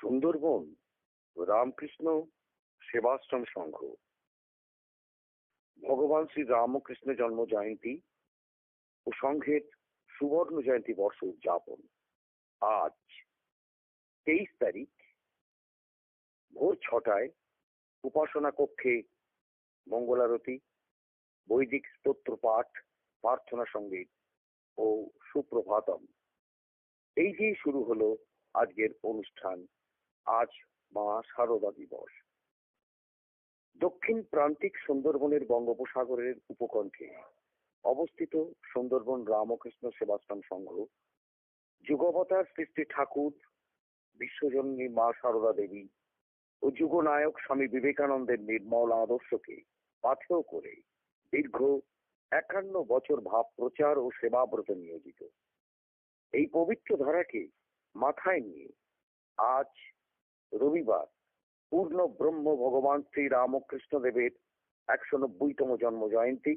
সুন্দরবন, রামকৃষ্ণ সেবাশ্রম সংঘ। ভগবান শ্রী রামকৃষ্ণ জন্ম জয়ন্তী ও সংঘের সুবর্ণ জয়ন্তী বর্ষ উদযাপন। আজ তেইশ তারিখ, ভোর ছটায় উপাসনা কক্ষে মঙ্গলারতি, বৈদিক স্তোত্র পাঠ, প্রার্থনা সংগীত ও সুপ্রভাতম। এই যে শুরু হলো আজকের অনুষ্ঠান। আজ মা শারদা দিবস। দক্ষিণ প্রান্তিক সুন্দরবনের বঙ্গোপসাগরের উপকণ্ঠে অবস্থিত সুন্দরবন রামকৃষ্ণ সেবাশ্রম সংঘ, যুগবতার সৃষ্টি ঠাকুর, বিশ্বজননী মা সারদা দেবী ও যুগনায়ক স্বামী বিবেকানন্দের নির্মল আদর্শকে পাথেয় করে দীর্ঘ একান্ন বছর ভাব প্রচার ও সেবাব্রত নিয়োজিত। এই পবিত্র ধারাকে মাথায় নিয়ে আজ রবিবার, পূর্ণ ব্রহ্ম ভগবান শ্রী রামকৃষ্ণ দেবের একশো নব্বইতম জন্ম জয়ন্তী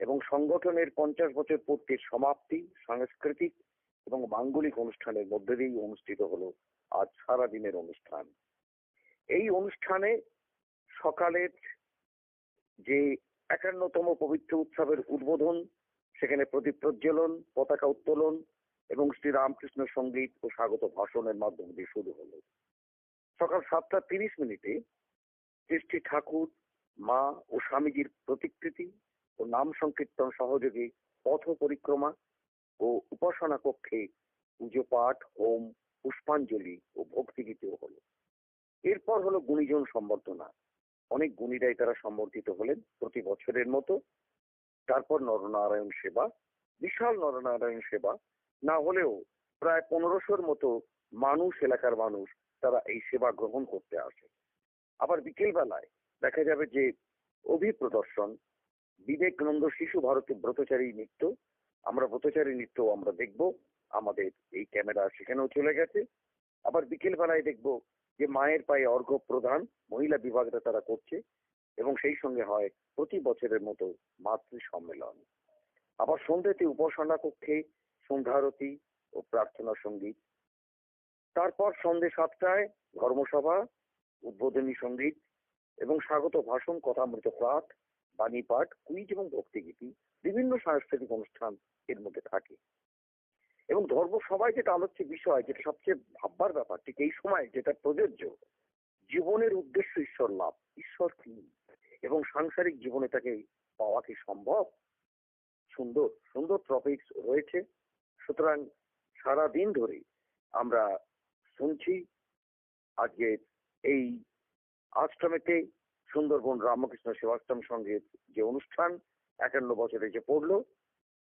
এবং সংগঠনের পঞ্চাশ বছর পূর্তির সমাপ্তি সাংস্কৃতিক এবং মাঙ্গলিক অনুষ্ঠানের মধ্যে দিয়েই অনুষ্ঠিত হলো আজ সারা দিনের অনুষ্ঠান। এই অনুষ্ঠানে সকালের যে একান্নতম পবিত্র উৎসবের উদ্বোধন, সেখানে প্রদীপ প্রজ্বলন, পতাকা উত্তোলন এবং শ্রী রামকৃষ্ণ সংগীত ও স্বাগত ভাষণের মাধ্যমে দিয়ে শুরু হলো। সকাল সাতটা তিরিশ মিনিটে সৃষ্টি ঠাকুর, মা ও স্বামীজির প্রতিকৃতি ও নাম সংকীর্তন সহযোগে পথ পরিক্রমা ও উপাসনা কক্ষে পুজো পাঠ, হোম, পুষ্পাঞ্জলি ও ভক্তিগীতিও হলো। এরপর হলো গুণীজন সম্বর্ধনা। অনেক গুণীরাই তারা সম্বর্ধিত হলেন প্রতি বছরের মতো। তারপর নরনারায়ণ সেবা, বিশাল নরনারায়ণ সেবা। না হলেও প্রায় পনেরোশোর মতো মানুষ, এলাকার মানুষ তারা এই সেবা গ্রহণ করতে আসে। আবার বিকেল বেলায় দেখা যাবে যে অভিপ্রদর্শন বিবেকানন্দ শিশু ভারতী ব্রতচারী নৃত্য, আমরা ব্রতচারী নৃত্য আমরা দেখব, আমাদের এই ক্যামেরা সেখানেও চলে গেছে। আবার বিকেল বেলায় দেখব যে মায়ের পায়ে অর্ঘ্য প্রধান মহিলা বিভাগটা তারা করছে এবং সেই সঙ্গে হয় প্রতি বছরের মতো মাতৃ সম্মেলন। আবার সন্ধ্যেতে উপাসনা কক্ষে সন্ধ্যারতি ও প্রার্থনা সংগীত তারপর সন্ধ্যে সাতটায় ধর্মসভা, উদ্বোধনী সংগীত এবং স্বাগত ভাষণ, কথামৃত পাঠ, বাণী পাঠ, কুইজ এবং ভক্তিগীতি বিভিন্ন সাংস্কৃতিক অনুষ্ঠান এর মধ্যে থাকে। এবং ধর্ম সবাই যেটা আলোচ্য বিষয়, যেটা সবচেয়ে ভাববার ব্যাপার, ঠিক এই সময় যেটা প্রযোজ্য, জীবনের উদ্দেশ্য ঈশ্বর লাভ, ঈশ্বর কি? এবং সাংসারিক জীবনে তাকে পাওয়া কি সম্ভব? সুন্দর সুন্দর টপিকস রয়েছে। সুতরাং সারা দিন ধরে আমরা শুনছি। আজকে এই আশ্রমেতে সুন্দরবন রামকৃষ্ণ সেবাশ্রম সঙ্গের যে অনুষ্ঠান একান্ন বছরে যে পড়ল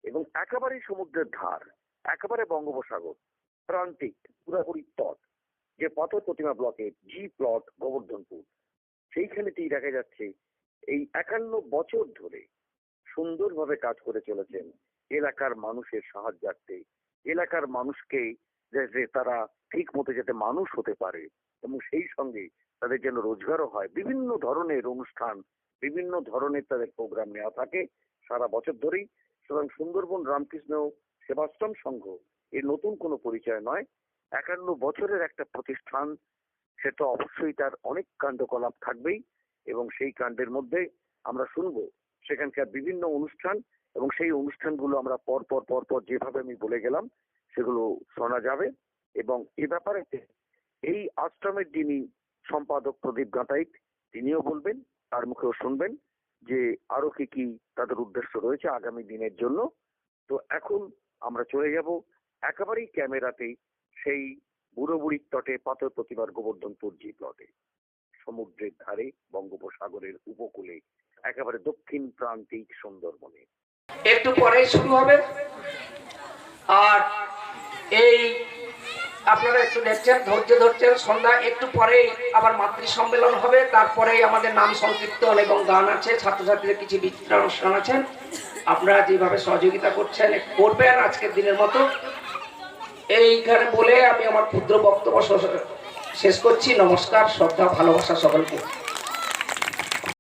এবং একেবারে সমুদ্রের ধার, একেবারে বঙ্গোপসাগর, প্রান্তিক, পুরাপুরি তট, যে পাথর প্রতিমা ব্লকের জি প্লট গোবর্ধনপুর, সেইখানেতেই দেখা যাচ্ছে এই একান্ন বছর ধরে সুন্দরভাবে কাজ করে চলেছেন এলাকার মানুষের সাহায্যার্থে। এলাকার মানুষকে যে তারা ঠিক মতো যাতে মানুষ হতে পারে এবং সেই সঙ্গে তাদের যেন রোজগারও হয়। বিভিন্ন ধরনের অনুষ্ঠান, বিভিন্ন ধরনের তাদের প্রোগ্রাম নেওয়া থাকে সারা বছর ধরেই। সুতরাং সুন্দরবন রামকৃষ্ণ সেবাশ্রম সংঘ এর নতুন কোনো পরিচয় নয়। একান্ন বছরের একটা প্রতিষ্ঠান, সে তো অবশ্যই তার অনেক কাণ্ডকলাপ থাকবেই এবং সেই কাণ্ডের মধ্যে আমরা শুনব সেখানকার বিভিন্ন অনুষ্ঠান এবং সেই অনুষ্ঠানগুলো আমরা পর পর পর পর যেভাবে আমি বলে গেলাম সেগুলো শোনা যাবে। এবং এ ব্যাপারে এই আশ্রমের যিনি সম্পাদক প্রদীপ গাঁটাইত তিনিও বলবেন, তার মুখেও শুনবেন যে আরও কি কি তাদের উদ্দেশ্য রয়েছে আগামী দিনের জন্য। তো এখন আমরা চলে যাব একেবারেই ক্যামেরাতে সেই বুড়ো বুড়ির তটে পাথর প্রতিমার গোবর্ধনপুর জি প্লটে। সমুদ্রের ধারে, বঙ্গোপসাগরের উপকূলে, একেবারে দক্ষিণ প্রান্তিক সুন্দরবনে। একটু পরেই শুরু হবে। আর এই, আপনারা একটু দেখছেন, ধৈর্য ধরছেন, সন্ধ্যা একটু পরেই আবার মাতৃ সম্মেলন হবে, তারপরেই আমাদের নাম সংকীর্তন এবং গান আছে, ছাত্রছাত্রীদের কিছু বিচিত্র অনুষ্ঠান আছেন আপনারা যেভাবে সহযোগিতা করছেন করবেন আজকের দিনের মতো। এইখানে বলে আমি আমার ক্ষুদ্র বক্তব্য শেষ- শেষ করছি। নমস্কার, শ্রদ্ধা, ভালোবাসা সকলকে।